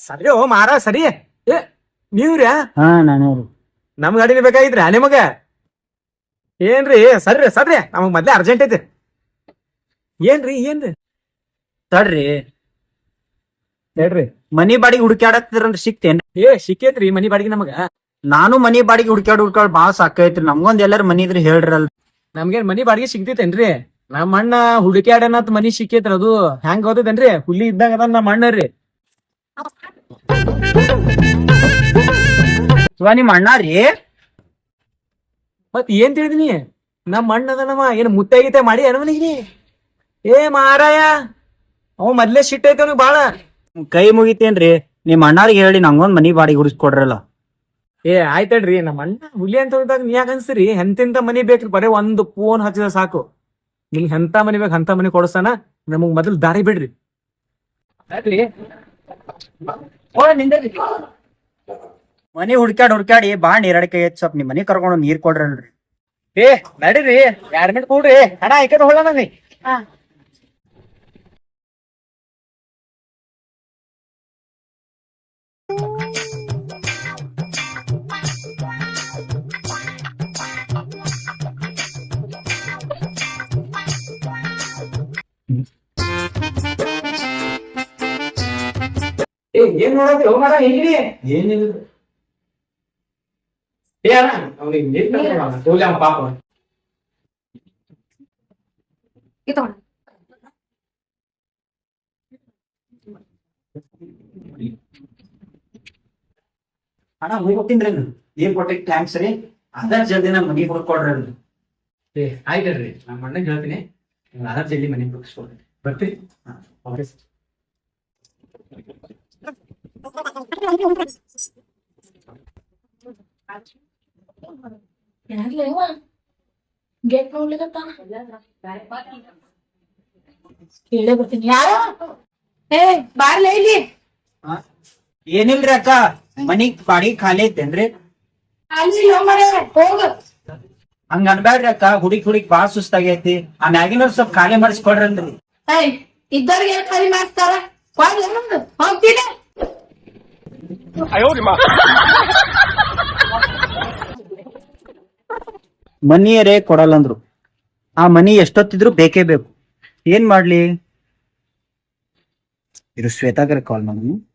ಸರಿ ಓ ಮಾರ ಸರಿ. ಏ ನೀವ್ರ ಹಾ ನಾನು ನಮ್ ಗಾಡಿನ ಬೇಕಾಗಿದ್ರ ನಿಮಗ? ಏನ್ರಿ ಸರಿ ಸರಿ ನಮಗ್ ಮೊದ್ಲೇ ಅರ್ಜೆಂಟ್ ಐತಿ. ಏನ್ರಿ ಏನ್ರಿ? ತಡ್ರಿ. ಹೇಳ್ರಿ. ಮನಿ ಬಾಡಿಗೆ ಹುಡುಕ್ಯಾಡತ್ತಿದ್ರಂದ್ರ ಸಿಕ್ತೇನ್ ಏ ಸಿಕ್ಕೇತ್ರಿ ಮನಿ ಬಾಡಿಗೆ ನಮಗ. ನಾನು ಮನಿ ಬಾಡಿಗೆ ಹುಡ್ಕ್ಯಾಡ್ ಹುಡ್ಕಾಡ್ ಬಾಳ ಸಾಕೈತ್ರಿ ನಮ್ಗೊಂದ್ ಎಲ್ಲಾರ ಮನಿ ಇದ್ರೆ ಹೇಳ್ರಲ್ ನಮ್ಗೇನ್ ಮನಿ ಬಾಡಿಗೆ ಸಿಗ್ತೈತೇನ್ರಿ? ನಮ್ಮ ಅಣ್ಣ ಹುಡುಕ್ಯಾಡನತ್ ಮನಿ ಸಿಕ್ಕೇತ್ರಿ ಅದು. ಹೆಂಗ್ ಓದೈತೇನ್ರಿ ಹುಲಿ ಇದ್ದಂಗ ಅದ ನಮ್ಮ ಅಣ್ಣ ರೀ ಇವ ನಿಮ್ ಅಣ್ಣ ರೀ? ಮತ್ ಏನ್ ತಿಳಿದಿನಿ ನಮ್ಮ ಅಣ್ಣ ಅದನವ ಏನ್ ಮುತ್ತೆ ಗೀತೆ ಮಾಡಿ ಅನವನಿಗೆ ಏ ಮಾರಾಯ ಅವ ಮೊದ್ಲೇ ಸಿಟ್ಟ ಐತೆ ಅವ್ನಿಗೆ ಬಾಳ. ಕೈ ಮುಗಿತೇನ್ರಿ ನಿಮ್ ಅಣ್ಣಾರಿಗೆ ಹೇಳಿ ನಂಗೊಂದ್ ಮನಿ ಬಾಡಿಗೆ ಹುಡಿಸ್ಕೊಡ್ರಲ್ಲ ಏ ಆಯ್ತಡ್ರಿ ನಮ್ಮ ಅಣ್ಣ ಹುಲಿ ಅಂತ ಹೋದಾಗ ನೀ ಯಾಕೆ ಅನ್ಸ್ರಿ? ಎಂತೆಂತ ಮನಿ ಬೇಕ್ರಿ ಬರೇ ಒಂದು ಫೋನ್ ಹಚ್ಚಿದ ಸಾಕು. ನಿಮ್ಗೆ ಎಂತ ಮನಿ ಬೇಕು ಅಂತ ಮನಿ ಕೊಡಿಸ್ತಾನ ನಮಗ್ ಮೊದಲು ದಾರಿ ಬಿಡ್ರಿ. ಮನಿ ಹುಡ್ಕ್ಯಾಡ್ ಹುಡ್ಕ್ಯಾಡಿ ಬಾ ಕೈ ಐತ್ ಸ್ವಲ್ಪ ನಿಮ್ ಮನಿ ಕರ್ಕೊಂಡು ನೀರ್ ಕೊಡ್ರಿ ಏ ನಡೀರಿ ಎರಡ್ ಮಿನಿಟ್ ಕೂಡ್ರಿ. ಹಣ ಈ ಕಡೆ ಏ ಏನ್ ನೋಡತ್ತಿ ಹೋಗಾರ ಹೇಗಿರಿ ಏನಿಲ್ಲ. ಏ ಅಣ್ಣ ಅವ್ನಿಗೆ ನೀರ್ ತೋಲೆ ಅವ್ನ್ ಪಾಪ. ಅಣ್ಣ ಹೋಗ್ತೀನ್ರಿ ಏನ್ ಕೊಟ್ಟಿಗ್ ಥ್ಯಾಂಕ್ಸ್ ರೀ. ಅದ ಜಲ್ದಿ ನಮ್ ಮನಿ ಹುಡ್ಕೊಡ್ರಲ್ರಿ ಏ ಆಯ್ತಲ್ರಿ ನಮ್ಮ ಅಣ್ಣಗೆ ಹೇಳ್ತೀನಿ. ಅದ ಜಲ್ದಿ ಮನೆ ಮುಗಿಸ್ಕೊಡ್ರಿ ಬರ್ತೀರಿ? ಓಕೆ ಯಾರ್ಲೇವ ಗೇಟ್ ನೋಡ್ಲಿಕತ್ತಾನ? ಕೇಳೇ ಬರ್ತೀನಿ. ಯಾರ? ಏ ಬಾರ್ಲೇ ಇಲ್ಲಿ. ಏನಿಲ್ರಿ ಅಕ್ಕ? ಮನಿ ಬಾಡಿಗೆ ಖಾಲಿ ಐತೇನ್ರಿ ಅಲ್ಲಿ ಹೋಗ. ಹಂಗ ಅನ್ಬ್ಯಾಡ್ರಿ ಅಕ್ಕ. ಹುಡುಕ್ ಹುಡುಕ್ ಬಾಳ ಸುಸ್ತಾಗೈತಿ. ಆ ಮ್ಯಾಗಿನವ್ರು ಸ್ವಲ್ಪ ಖಾಲಿ ಮಾಡಿಸ್ಕೊಡ್ರಲ್ರಿ ಏಯ್ ಇದ್ದವ್ರಿಗೆ ಏನ್ ಖಾಲಿ ಮಾಡ್ತಾರ ಕೊಡ್ಲಿ ಮನಿಯರೇ ಕೊಡಲ್ಲಂದ್ರು. ಆ ಮನಿ ಎಷ್ಟೊತ್ತಿದ್ರು ಬೇಕೇ ಬೇಕು. ಏನ್ ಮಾಡ್ಲಿ? ಇದು ಶ್ವೇತಾಗರ ಕಾಲ್ ಮಾಡಿ.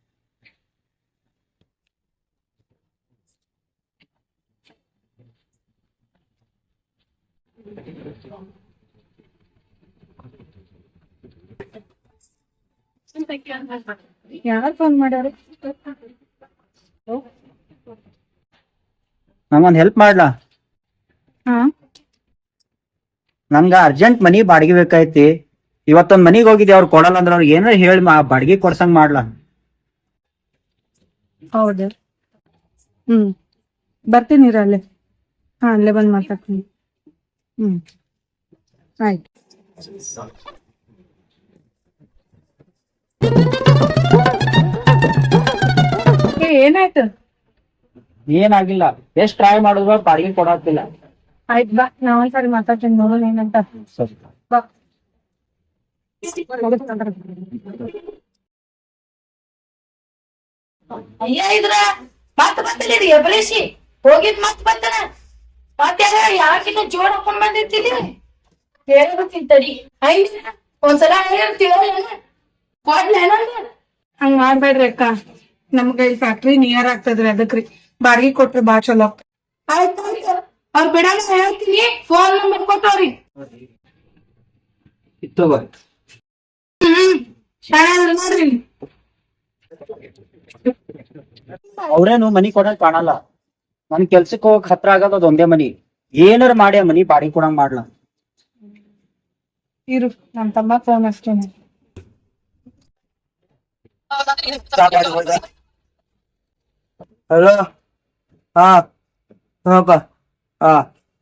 ಯಾರು ಫೋನ್ ಮಾಡ್ಯಾರ? ನಂಗೊಂದ್ ಹೆಲ್ಪ್ ಮಾಡ್ಲಾ? ಹಾ. ನನ್ಗ ಅರ್ಜೆಂಟ್ ಮನಿ ಬಾಡಿಗೆ ಬೇಕಾಯ್ತಿ. ಇವತ್ತೊಂದ್ ಮನಿಗ್ ಹೋಗಿದ್ದೆ ಅವ್ರು ಕೊಡಲ್ಲ ಅಂದ್ರ ಅವ್ರಿಗೆ ಏನಾರ ಹೇಳಿ ಮಾ ಬಾಡಿಗೆ ಕೊಡ್ಸಂಗ್ ಮಾಡ್ಲಾ? ಹೌದು. ಹ್ಮ್. ಬರ್ತೀನಿ ಇರು ಅಲ್ಲೇ. ಹಾ ಅಲ್ಲೇ ಬಂದ್ ಮಾತಾಡ್ತೀನಿ. ಹ್ಮ್. ಆಯ್ತು. ಏನಾಯ್ತು? ಏನಾಗಿಲ್ಲ. ಎಷ್ಟ್ ಟ್ರೈ ಮಾಡಿದ್ರು ಬಾಡಿಗೆ ಕೊಡಾತಿಲ್ಲ. ಆಯ್ತು ಬಾ ನಾ ಒಂದ್ಸರಿ ಮಾತಾಡ್ತೀನಿ ನೋಡೋಣ ಏನಂತ. ಸರಿ. ಬಾ. ಅಯ್ಯ ಇದ್ರ ಮತ್ ಬತ್ತಲಿ ಎಬ್ರೇಸಿ ಹೋಗಿದ್ ಮತ್ ಬತ್ತನ ಮತ್ತೆ ಯಾಕಿನ್ನ ಜೋಡ್ ಹಾಕೊಂಡ್ ಬಂದಿರ್ತಿಲಿ ಹೇಳ್ಬೇಕಿನ್ ತಡಿ ಹಂಗ ಒಂದ್ಸಲ ಹೇಳಿರ್ತೀವಲ್ಲ ಕೊಡ್ಲ ಹಂಗ್ ಮಾಡ್ಬೇಡ್ರಿ ಅಕ್ಕ. ನಮ್ಗ ಇಲ್ಲಿ ಫ್ಯಾಕ್ಟ್ರಿ ನಿಯರ್ ಆಗ್ತದ್ರಿ ಅದಕ್ರಿ. ಬಾಡಿಗೆ ಕೊಟ್ರೆ ಬಾ ಚಲೋ ಆಯ್ತು ಅವ್ರ ಬಿಡಂಗ ಹೇಳ್ತೀನಿ ಫೋನ್ ನಂಬರ್ ಕೊಟ್ಟವ್ರಿ ತಗೋರಿ ಹ್ಮ್ ಶಾಣೆ ನೋಡ್ರಿ ಇಲ್ಲಿ. ಅವ್ರೇನು ಮನಿ ಕೊಡಕ್ ಕಾಣಲ್ಲ ನನ್ ಕೆಲ್ಸಕ್ಕೆ ಹೋಗಕ್ ಹತ್ರ ಆಗೋದ್ ಅದ್ ಒಂದೇ ಮನಿ ಏನಾರ ಮಾಡಿ ಆ ಮನಿ ಬಾಡಿಗೆ ಕೊಡಂಗ್ ಮಾಡ್ಲಾ ಇರು ನಮ್ ತಮ್ಮ ಫೋನ್ ಅಷ್ಟೇನೆ ಹಲೋ ಹಾ ಹಾಪ ಹಾ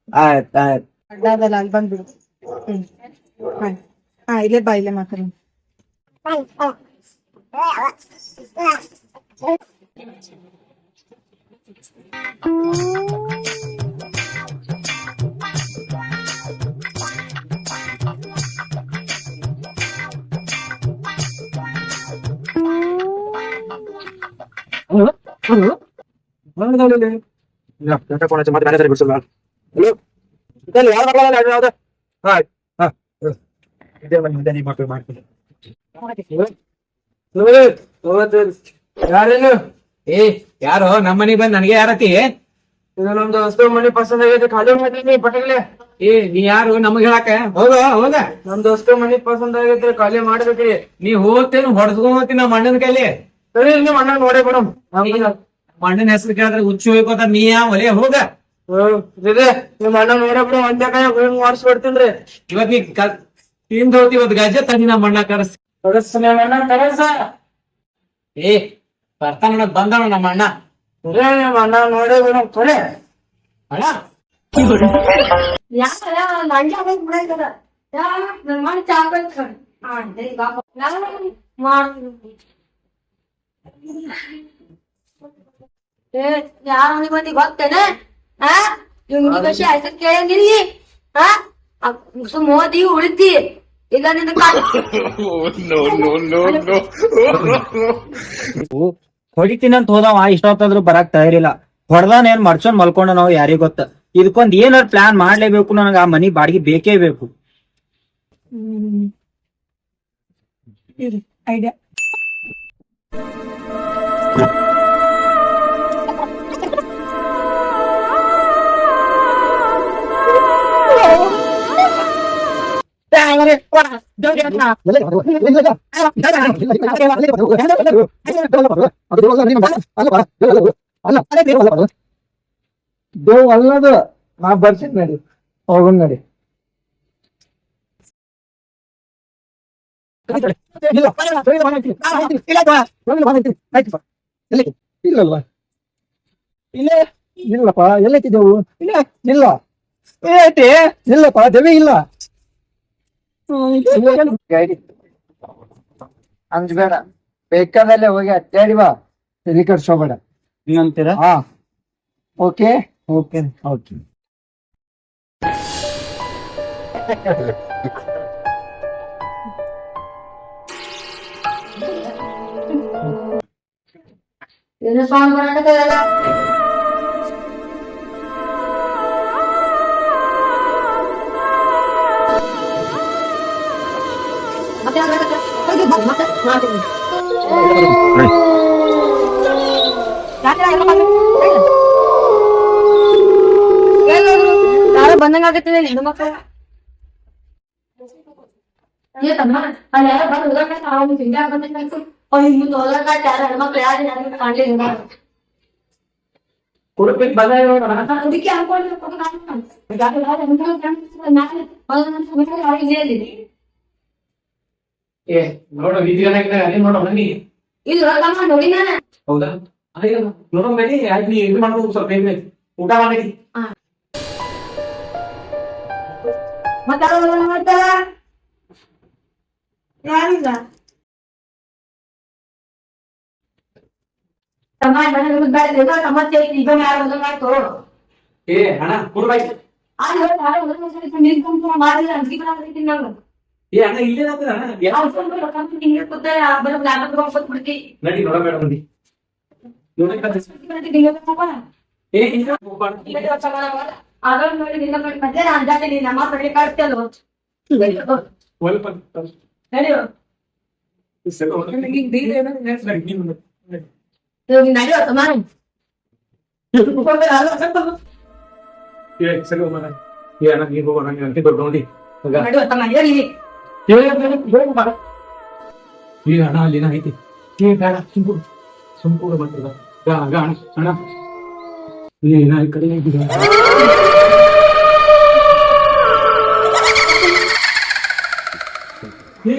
ಆಯ್ತ್ ಆಯ್ತ್ ಅಡ್ಡಾದಲ್ಲ ಅಲ್ಲಿ ಬಂದ್ಬಿಡು ಹ್ಮ್ ಆಯ್ತು ಹಾ ಇಲ್ಲೇ ಬಾ ಇಲ್ಲೇ ಮಾತಾಡೋಣ ಯಾರೇನು ಏ ಯಾರೋ? ನಮ್ಮ ಮನೆಗೆ ಬಂದ್ ನನಗೆ ಯಾರತಿ ಇದು ನಮ್ದು ಹೊಸ ಮನೆ ಪಸಂದ್ ಆಗೈತೆ ಖಾಲಿ ಮಾಡೀನಿ ಪಟೇಲೆ ಏ ನೀ ಯಾರು? ನಮಗ್ ಹೇಳಾಕ? ಹೋಗ ಹೋಗ. ನಮ್ದು ಹೊಸ ಮನೆ ಪಸಂದ್ ಆಗೈತೆ ಖಾಲಿ ಮಾಡ್ಬೇಕ್ರಿ ನೀ ಹೋಗ್ತೇನು ಹೊಡ್ಸ್ಕೊಂಡ್ ಹೋಗ್ತೀನಿ ನಮ್ಮ ಅಣ್ಣನ ಕೈಲಿ. ಸರಿ ನಿಮ್ಮ ಅಣ್ಣ ನೋಡೇ ಬಿಡಮ್ ಅಣ್ಣನ ಹೆಸರು ಕೇಳಿದ್ರೆ ಹುಚ್ಚು ಹೋಗ್ಕೋತ ನೀ ಯಾವ ಒಲೆ ಹೋಗ. ಇದೆ ನಿಮ್ಮ ಅಣ್ಣ ನೋಡೇ ಬಿಡು ಒಂದೇ ಕೈ ಹೋಗಿ ಮಾಡಿಸ್ಬಿಡ್ತೀನಿ ಇವತ್ ನೀ ತಿಂದ ಹೋತಿ ಇವತ್ತು ಗಜ ತಂದಿ ನಮ್ಮ ಅಣ್ಣ ಕರೆಸ್. ಕರೆಸ್ ನಿಮ್ಮ ಅಣ್ಣ ಕರೆಸ. ಏ ಬರ್ತಾನ ಬಂದಣ ನಮ್ಮ ಅಣ್ಣ ನಿಮ್ಮ ಅಣ್ಣ ನೋಡೇ ಬಿಡು ತೊಳೆ ಅಣ್ಣ ಯಾಕಲ್ಲ ನಂಗೆ ಹೋಗಿ ಬಿಡಾಯ್ತದ. ಯಾ ನನ್ ಮಾಡಿ ಚಾ ಬೇಕು ಮಾಡಿ ಏ ಯಾರ ಅಂತ ಬಂದಿ ಗೊತ್ತೇನ? ಆ? ಲುಂಗಿ ಬಸಿ ಆಯ್ತು ಕೇಳಂಗಿಲ್ಲಿ ಆ? ಸುಮ್ ಓದಿ ಉಳಿತಿ ಇಲ್ಲ ನಿಂದ ಹೊಡಿತೀನಂತ ಹೋದವ ಇಷ್ಟೊತ್ತಾದ್ರು ಬರಾಕ್ ತಯಾರಿಲ್ಲ. ಹೊಡ್ದಾನ ಏನ್ ಮರ್ಚೊಂಡ್ ಮಲ್ಕೊಂಡ ನಾವು ಯಾರಿಗ ಗೊತ್ತ? ಇದಕ್ಕೊಂದ್ ಏನಾರ ಪ್ಲಾನ್ ಮಾಡ್ಲೇಬೇಕು ನನಗ ಆ ಮನಿ ಬಾಡಿಗೆ ಬೇಕೇ ಬೇಕು. ಐಡಿಯಾ. ದೇವ್ ಅಲ್ಲದ ನಾ ಬರ್ತೀನಿ ನಡಿ ಹೋಗೋಣ ನಡಿ ಇಲ್ಲಲ್ವಾ ಇಲ್ಲೇ ಇಲ್ಲಪ್ಪ ಎಲ್ಲೈತಿದ್ದೆವು ಇಲ್ಲ ಇಲ್ಲ ಐತಿ ಇಲ್ಲಪ್ಪ ದೇವಿ ಇಲ್ಲ ಅಂಜ್ಬೇಡ ಬೇಕಾದಲ್ಲೇ ಹೋಗಿ ಅಡ್ಡಾಡಿ ಬಾ ತಲೆ ಕಟ್ಸೋಬೇಡ ನೀವಂತೀರ ಹಾ ಓಕೆ ಓಕೆ ಓಕೆ ಏನು ಸೌಂಡ್ ಬಂದಂಗ ಆಗತ್ತಿದೆ ಹೆಣ್ಣು ಮಕ್ಕಳು. ಯಾರೋ ಬಂದು ಹುಡುಕಿ ಅನ್ಕೊಂಡು ಕೊಟ್ಟು ಕಾಣ್ತಾನೆ. ಯಾರು ಯಾರು ಹೆಣ್ಮಕ್ಳು ಕಾಣ್ತಿಲ್ಲ, ನಾನು ಅವ್ರು ನನ್ನ ಸಮಸ್ಯೆ ಅವ್ರಿಗೆ ಹೇಳಿದೆ. ಏ ನೋಡು ವಿದ್ಯಾನಗರ ಅದೇ ನೋಡೋಣ ಬನ್ನಿ. ಇದು ತಮ್ಮ ನೋಡಿ ಹೌದಾ? ನೋಡೋಣ ನಡಿ ಆಯ್ತು ನೀ ಇದು ಮಾಡ್ಬೋದು ಸ್ವಲ್ಪ ಬೇಗ ಊಟ ಮಾಡಿ. ಯಾರಿಲ್ಲ ಏನೋ ಸಮಸ್ಯೆ ಐತಿ ಈಗ ಯಾರು ಆಯ್ತು ಏ ಸರಿ ನಿಂತ್ಕೊಂಡು ಮಾಡಿಲ್ಲ ಅಂಜಿಕೆ ನಾನು. ಏ ಅಣ್ಣ ಇಲ್ಲೇ ಆಗ್ತದ ಅಣ್ಣ? ಯಾ- ಅವ್ರು ಬಂದು ರೊಕ್ಕ ಹಿಂಗೆ ಕೂತ ಬರೋ ಲ್ಯಾಪ್ಟಾಪ್ ಹೋಗ್ಬಿಟ್ಟು ಬಿಡ್ತಿ ನಡಿ ನೋಡಿ. ನೋಡಕ್ಕೆ ಏ ಇಲ್ಲ. ಆಗ ನೋಡಿ ನಿನ್ನ ಮತ್ತೆ ನಾನು ನಮ್ಮ ಕಡೆ ನಡೆಯೋ ನೀನು ನಡಿ. ನಡೆಯೋ ತಮ್ಮ ಏ ಸರಿ ಹೋಗೋಣ ಏ ಅಣ್ಣ ನೀನು ಹೋಗೋಣ ನೀನು ಅಂತೆ ದೊಡ್ಡ ನೋಡಿ. ಹೋಗ. ನಡೆಯೋ ತಮ್ಮ ಎಲ್ಲಿ ಏ, ಬೇಡ, ಬೇಡ, ಬೇಡ. ಏ ಅಣ್ಣ ಅಲ್ಲಿ ಏನ ಐತಿ ಏ ಬೇಡ ಸುಮ್ಕೂಡು ಸುಮ್ಕೂಡು ಬಂದಿಲ್ಲ ಗಾ ಗಾ ಅಣ್ಣ ಅಣ್ಣ ಏ ನಾ ಈ ಕಡೆ ಇದ್ದೀನಿ. ಏ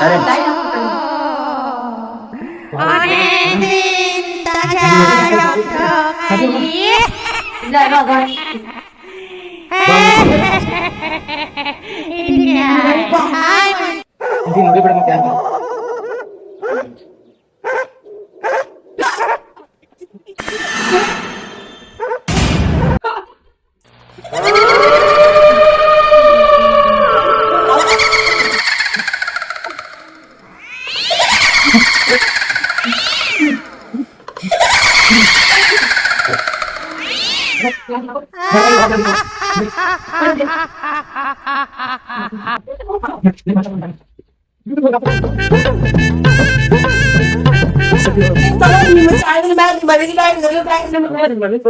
సరే ఇది నుడి పడమ క్యాంపర్ ಇಲ್ಲ ಗಾಡಿ Yeah. ಸುದ್ದಿ ನೋಡಿ ಬಿಡ ಮತ್ತೆ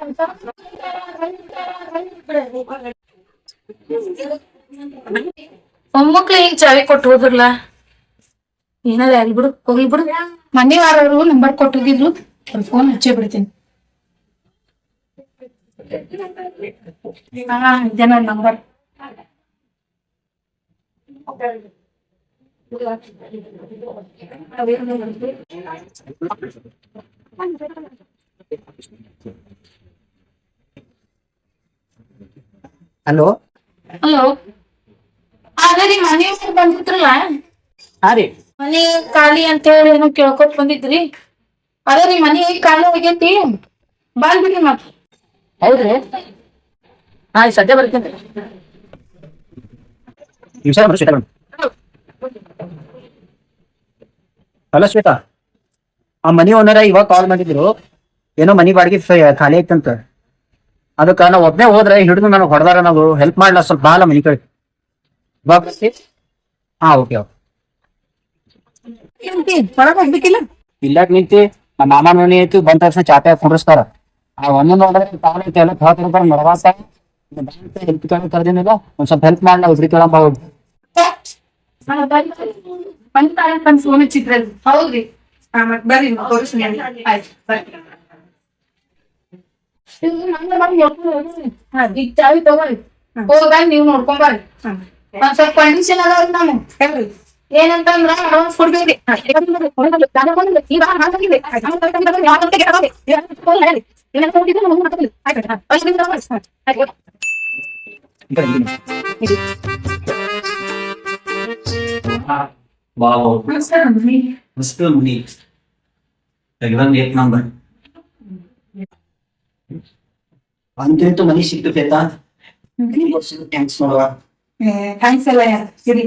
ಅಂತ. ಮೊಮ್ಮಕ್ಳು ಹಿಂಗ್ ಚಾವಿ ಕೊಟ್ಟು ಹೋದ್ರಲ್ಲ ಏನಾರ ಅಲ್ಲಿ ಬಿಡು ಹೋಗ್ಲಿ ಬಿಡು ಮನೆ ವಾರವ್ರು ನಂಬರ್ ಕೊಟ್ಟು ಹೋಗಿದ್ರು ಫೋನ್ ಹಚ್ಚೇ ಬಿಡ್ತೀನಿ ಹಾ ಇದೇ ನನ್ ನಂಬರ್ ಹಲೋ ಹಲೋ ಅದೇ ರೀ ಮನೆ ಹೆಸರು ಬಂದಿದ್ರಲ್ಲ ಹಾ ರೀ ಮನೆ ಖಾಲಿ ಅಂತ ಹೇಳಿ ಏನೋ ಕೇಳ್ಕೊತ್ ಬಂದಿದ್ರಿ ಅದೇ ರೀ ಮನೆ ಖಾಲಿ ಆಗೈತಿ ಬಂದ್ಬಿಡಿ ಮತ್ ಹೌದ್ರಿ? ಹಾ ಸದ್ಯ ಬರ್ತೀನಿ. ನಿಮಿಷ ಶ್ವೇತಾ ಮೇಡಮ್. ಹಲೋ ಶ್ವೇತಾ. ಆ ಮನಿ ಓನರ ಇವಾಗ ಕಾಲ್ ಮಾಡಿದ್ರು. ಏನೋ ಮನಿ ಬಾಡಿಗೆ ಖಾಲಿ ಐತಂತ ಅದಕ್ಕ ನಾವು ಒಬ್ಬನೇ ಹೋದ್ರೆ ಹಿಡಿದು ನನಗೆ ಹೊಡೆದಾರ ನಾವು ಹೆಲ್ಪ್ ಮಾಡ್ಲಾ ಸ್ವಲ್ಪ ಬಾಲ ಮನಿ ಕಡೆ. ಬಾ ಹಾ ಓಕೆ ಓಕೆ ಹೊರಗ್ ಹೋಗ್ಬೇಕಿಲ್ಲ? ಇಲ್ಲಾಕ್ ನಿಂತಿ. ನಮ್ಮ ಮಾಮ ಮನೆ ಆಯ್ತು ಬಂದ ತಕ್ಷಣ ಚಾಪೆ ಕುಂಡ್ರಸ್ತಾರ ಆ ಒಂದು ನೋಡಿದ್ರೆ ತಾನೇ ಎಲ್ಲ ಹೇಳ್ತಿರ್ತಾರ ಬ್ಯಾಂಕ್ ಹೆಲ್ಪ್ ಕೇಳಿ ಕರ್ದಿನಿಲ್ಲ ಒಂದ್ ಸ್ವಲ್ಪ ಹೆಲ್ಪ್ ಮಾಡ್ಲಾ ಉದ್ರಿ ಕೇಳಂಬ ಹೋಗಿ. ಫೋನ್ ಹಚ್ಚಿದ್ರಲ್ಲ ಹೌದ್ರಿ. ಬರ್ರಿ ತೋರಿಸ್ತೀನಿ ಆಯ್ತು ಬರ್ರಿ. ಈಗ ಚಾವಿ ಹೋಗ್ಬಾರಿ ನೀವ್ ನೋಡ್ಕೊಂಡ್ ಬರ್ರಿ. ಹ್ಮ್. ಒಂದ್ ಸ್ವಲ್ಪ ಕಂಡೀಷನ್ ಅದಾವ್ರಿ ನಾನು ಹೇಳ್ರಿ. ಏನಂತಂದ್ರ ಅಡ್ವಾನ್ಸ್ ಕೊಡ್ಬೇಕ್ರಿ ವಾವ್ ಮಸ್ತ್ ಮನಿ ತೆಗ್ದಂಗ್ ಏಕ್ ನಂಬರ್ ಅಂತೂ ಮನಿ ಸಿಕ್ತು ಫೇತಾ ಥ್ಯಾಂಕ್ಸ್ ನೋಡುವ ಥ್ಯಾಂಕ್ಸ್ ಎಲ್ಲ ಇರ್ಲಿ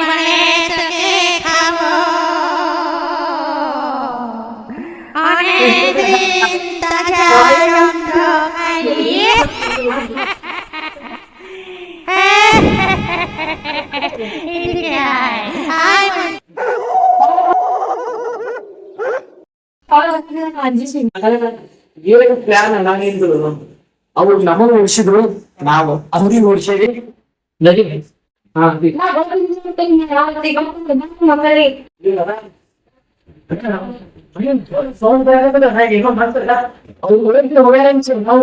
মানে তোকে খাবো অনেক দিন তাকে রন্ধ খাইয়ে ಏನಿಗೆ ಪ್ಲಾನ್ ನಾನೇನು ಅವ್ರು ನಮಗ್ ಉಳಿಸಿದ್ರು ನಾವು ಅವ್ರಿಗೆ ಉಳಿಸೇವಿ ನಡಿ ಹಾ. ಅವ್ರು ಹೋಗ್ಯಾರ ನಾವು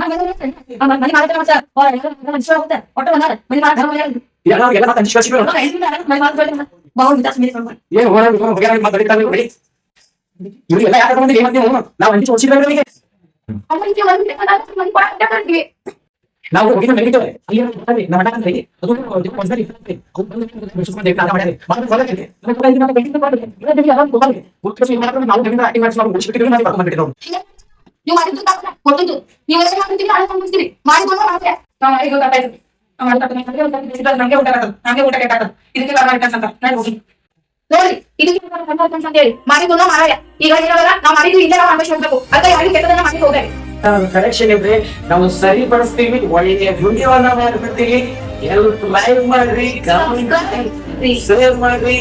ಮಾಡಿದ್ರು ಮಾಡ್ಸಾರ ಮನೆ ಮಾಡ್ತಾರೆ ಸರ್ ಒಟ್ಟು ಬಂದಾರ ಮನೆ ಮಾಡ್ತಾರೆ ಎಲ್ಲ ಎಲ್ಲ ಮಾತು ಅಂಜಿಸಿ ಕಳ್ಸಿದ್ರು. ಏನ್ ಹೋಗೋಣ, ಹೋಗೋಣ, ಹೋಗ್ಯಾರ, ಮಾತ್ ಬರೀತಾರೆ, ಬರೀ. ಇವ್ರಿಗೆಲ್ಲ ಯಾಕೆ ಕರ್ಕೊಂಡ್ ಬಂದಿರಿ? ಏನ್ ಮಾಡ್ತೀವಿ ನಾವು? ನಾವು ಅಂಜಿಸಿ ಓಡ್ಸಿದ್ವಿ ಅವ್ರಿಗೆ. ನಾವು ಹೋಗಿದ್ದು ನಡೀತೇವೆ. ಅಲ್ಲಿ ಏನೋ ಗೊತ್ತಾಗ್ಲಿ, ನಮ್ಮ ಅಣ್ಣ ಅಂದ್ರೆ ಅದು ಒಂದು ಒಂದ್ಸರಿ ಇರ್ತದೆ. ಅವ್ರು ಬಂದು ಬಿಡಿಸ್ಕೊಂಡು ದೇವ್ರನ್ನ ಆಟ ಮಾಡ್ಯಾರೆ. ಮಾಡೋದು ಗೊತ್ತಾಗ್ತೈತೆ. ನಮ್ಮ ಕಡೆ ಇದನ್ನ ಕೈಯಿಂದ ಮಾಡ್ಬೇಕು. ಇಲ್ಲ, ದೇವ್ರಿಗೆ ಯಾವಾಗ ಗೊತ್ತಾಗ್ಲಿ. ಗೊತ್ತಿರೋ ಈ ಮಾತನ್ನ ನಾವು ದೇವ್ರಿಂದ acting ಮಾಡಿಸಿ ನಾವು ಕೊಟ್ಟಿದ್ದು. ನೀವು ಎಷ್ಟು ಮಾಡ್ತೀರಿ ಅಲ್ಲ ಮಾಡ್ತೀರಿ ಮಾಡಿಕೊಂಡು ಮಾಡ್ತೀರಿ ನಾವು ಗೊತ್ತಾಯ್ತು ಊಟ ಇದಕ್ಕೆ ಕಾರಣ ಅಂತ. ನಾನು ಹೋಗಿ. ನೋಡಿ ಇದಕ್ಕೆ ಅಂತ ಹೇಳಿ. ಮಾಡಿದ್ದು ಮಾರಾಯ. ಈಗ ಹೇಳೋಲ್ಲ ನಾವು ಮಾಡಿದ್ವಿ ಇಲ್ಲ ನಾವು ಅನ್ವೇಷಣೆ ಹೋಗ್ಬೇಕು. ಅದ ಯಾರಿಗೆ ಕೆಟ್ಟದನ್ನ ಮಾಡಿ ಹೋಗ್ಬೇಕು ಕರೆಕ್ಷನ್ ಇದ್ರೆ ನಾವು ಸರಿಪಡಿಸ್ತೀವಿ. ಒಳ್ಳೆಯ ಮಾಡ್ಬಿಡ್ತೀವಿ. ಎಲ್ರು ಲೈವ್ ಮಾಡ್ರಿ ಶೇರ್ ಮಾಡ್ರಿ.